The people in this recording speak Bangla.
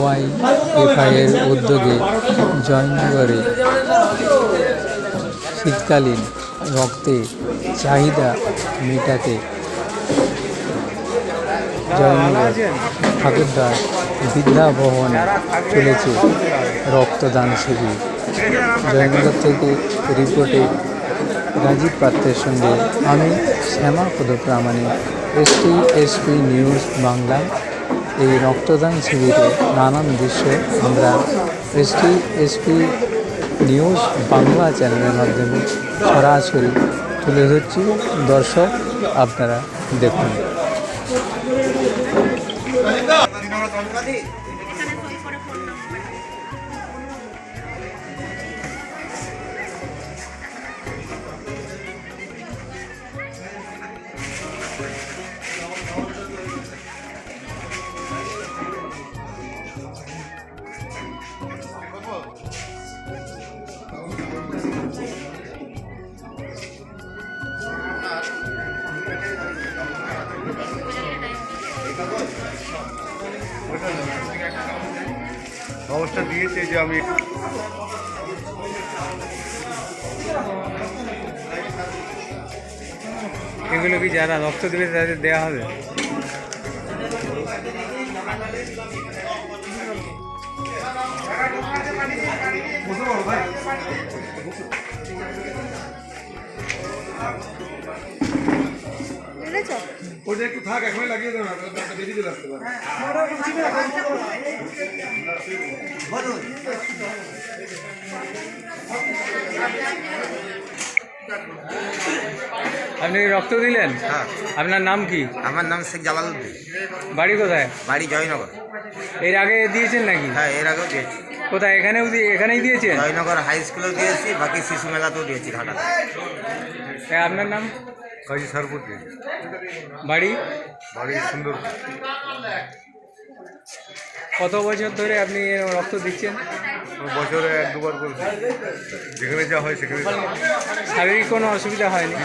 ওয়াই এফআইয়ের উদ্যোগে জয়নগরে শীতকালীন রক্তে চাহিদা মেটাতে জয়নগর ঠাকুরদার বিদ্যাভবনে চলেছে রক্তদান শিবির। জয়নগর থেকে রিপোর্টে রাজীব পাত্রের সঙ্গে আমি শ্যামা পদপ্রামাণিক, এসটি এসপি নিউজ বাংলা। এই রক্তদান শিবিরে নানান দৃশ্যে আমরা এসটি, এসপি নিউজ বাংলা চ্যানেলের মাধ্যমে সরাসরি তুলে ধরছি। দর্শক, আপনারা দেখুন। খবরটা দিয়েছে যে আমি এগুলো কি যারা রক্ত দেবে তাদের দেওয়া হবে? বুঝেছ ওটা একটু থাক এখনই লাগিয়ে দেবো না আসতে পারে আপনি রক্ত দিলেন হ্যাঁ আপনার নাম কি আমার নাম শেখ জালালউদ্দিন বাড়ি কোথায় বাড়ি জয়নগর এর আগে দিয়েছেন নাকি হ্যাঁ এর আগেও দিয়েছি কোথায় এখানেও দিয়ে এখানেই দিয়েছেন জয়নগর হাই স্কুলেও দিয়েছি বাকি শিশু মেলাতেও দিয়েছি ঘাটা এ, আপনার নাম কাজী সারপুটি বাড়ি? বাড়ি সুন্দর। কত বছর ধরে আপনি রক্ত দিচ্ছেন? বছরে এক দুবার করে যেখানে যা হয় সেখানে শারীরিক কোনো অসুবিধা হয়নি?